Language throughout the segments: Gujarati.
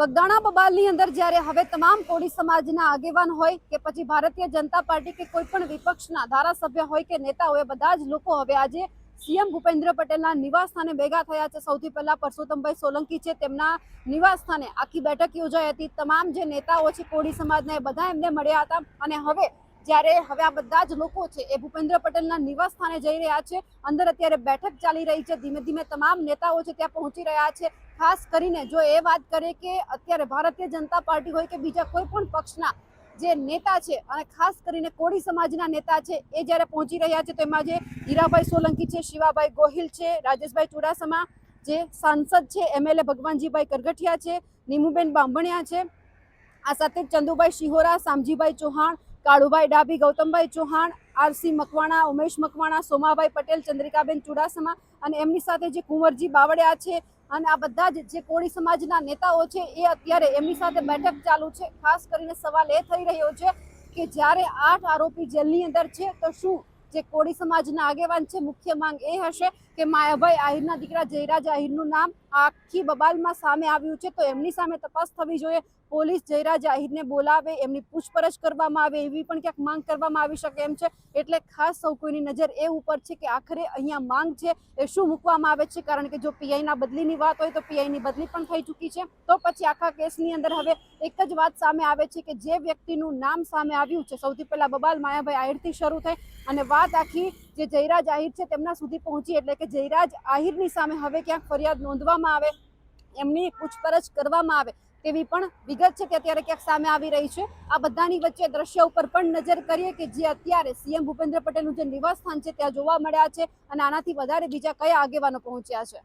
બગદાણા બબાલની અંદર જ્યારે હવે તમામ કોળી સમાજના આગેવાન હોય કે પછી ભારતીય જનતા પાર્ટી કે કોઈ પણ વિપક્ષના ધારાસભ્ય હોય કે નેતા હોય બધા જ લોકો હવે આજે સીએમ ભૂપેન્દ્ર પટેલના નિવાસ સ્થાને ભેગા થયા છે. સૌથી પહેલા પરસોત્તમભાઈ સોલંકી છે, તેમના નિવાસ સ્થાને આખી બેઠક યોજાઈ હતી. તમામ જે નેતાઓ છે, કોળી સમાજના એ બધા એમને મળ્યા હતા અને હવે જ્યારે હવે આ બધા જ લોકો છે એ ભૂપેન્દ્ર પટેલના નિવાસ સ્થાને જઈ રહ્યા છે. અંદર અત્યારે બેઠક ચાલી રહી છે. ધીમે ધીમે તમામ નેતાઓ છે ત્યાં પહોંચી રહ્યા છે. ખાસ કરીને જો એ વાત કરે કે અત્યારે ભારતીય જનતા પાર્ટી હોય કે બીજા કોઈ પણ પક્ષના જે નેતા છે અને ખાસ કરીને કોળી સમાજના નેતા છે એ જ્યારે પહોંચી રહ્યા છે તો એમાં જે હીરાભાઈ સોલંકી છે, શિવાભાઈ ગોહિલ છે, રાજેશભાઈ ચુડાસમા જે સાંસદ છે એમએલએ ભગવાનજીભાઈ કરગઠિયા છે, નીમુબેન બાંભણિયા છે. આ સાથે ચંદુભાઈ શિહોરા, શામજીભાઈ ચૌહાણ કાળુભાઈ ડાભી, ગૌતમભાઈ ચૌહાણ, આરસી મકવાણા, ઉમેશ મકવાણા, સોમાભાઈ પટેલ, ચંદ્રિકાબેન ચુડાસમા અને એમની સાથે જે કુંવરજી બાવળિયા છે અને આ બધા જ જે કોળી સમાજના નેતાઓ છે એ અત્યારે એમની સાથે બેઠક ચાલુ છે. ખાસ કરીને સવાલ એ થઈ રહ્યો છે કે જ્યારે આઠ આરોપી જેલની અંદર છે તો શું જે કોળી સમાજના આગેવાન છે, મુખ્ય માંગ એ હશે? કે માયાભાઈ આહિરના દીકરા જયરાજ આહિરનું નામ આખી બબાલમાં સામે આવ્યું છે, તો એમની સામે તપાસ થવી જોઈએ. પોલીસ જયરાજ આહિરને બોલાવે, એમની પૂછપરછ કરવામાં આવે, એવી પણ ક્યાંક માંગ કરવામાં આવી શકે એમ છે. એટલે ખાસ સૌ કોઈની નજર એ ઉપર છે કે આખરે અહીંયા માંગ છે એ શું મૂકવામાં આવે છે, કારણ કે જો પીઆઈના બદલીની વાત હોય તો પીઆઈની બદલી પણ થઈ ચૂકી છે. તો પછી આખા કેસની અંદર હવે એક જ વાત સામે આવે છે કે જે વ્યક્તિનું નામ સામે આવ્યું છે, સૌથી પહેલાં બબાલ માયાભાઈ આહિરથી શરૂ થઈ અને વાત આખી જે જયરાજ આહિર છે તેમના સુધી પહોંચી, એટલે કે જયરાજ આહિરની સામે હવે ક્યાંક ફરિયાદ નોંધવામાં આવે, એમની પૂછપરછ કરવામાં આવે, તેવી પણ વિગત છે તે અત્યારે ક્યાંક સામે આવી રહી છે. આ બધાની વચ્ચે દ્રશ્ય ઉપર પણ નજર કરીએ કે જે અત્યારે સીએમ ભૂપેન્દ્ર પટેલનું જે નિવાસ સ્થાન છે, ત્યાં જોવા મળ્યા છે અને આનાથી વધારે બીજા કયા આગેવાનો પહોંચ્યા છે?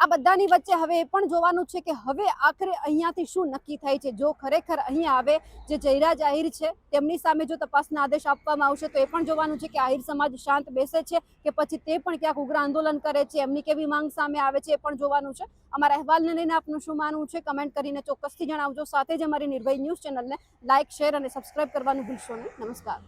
આ બધાની વચ્ચે હવે એ પણ જોવાનું છે કે હવે આખરે અહીંયાથી શું નક્કી થાય છે? જો ખરેખર અહીંયા આવે જે જયરાજ આહિર છે, તેમની સામે જો તપાસના આદેશ આપવામાં આવશે, તો એ પણ જોવાનું છે કે આહિર સમાજ શાંત બેસે છે કે પછી તે પણ ક્યાંક ઉગ્ર આંદોલન કરે છે? એમની કેવી માંગ સામે આવે છે એ પણ જોવાનું છે. અમારા અહેવાલને લઈને આપનું શું માનવું છે? કમેન્ટ કરીને ચોક્કસથી જણાવજો. સાથે જ અમારી નિર્ભય ન્યૂઝ ચેનલને લાઇક શેર અને સબસ્ક્રાઇબ કરવાનું ભૂલશો નહીં. નમસ્કાર.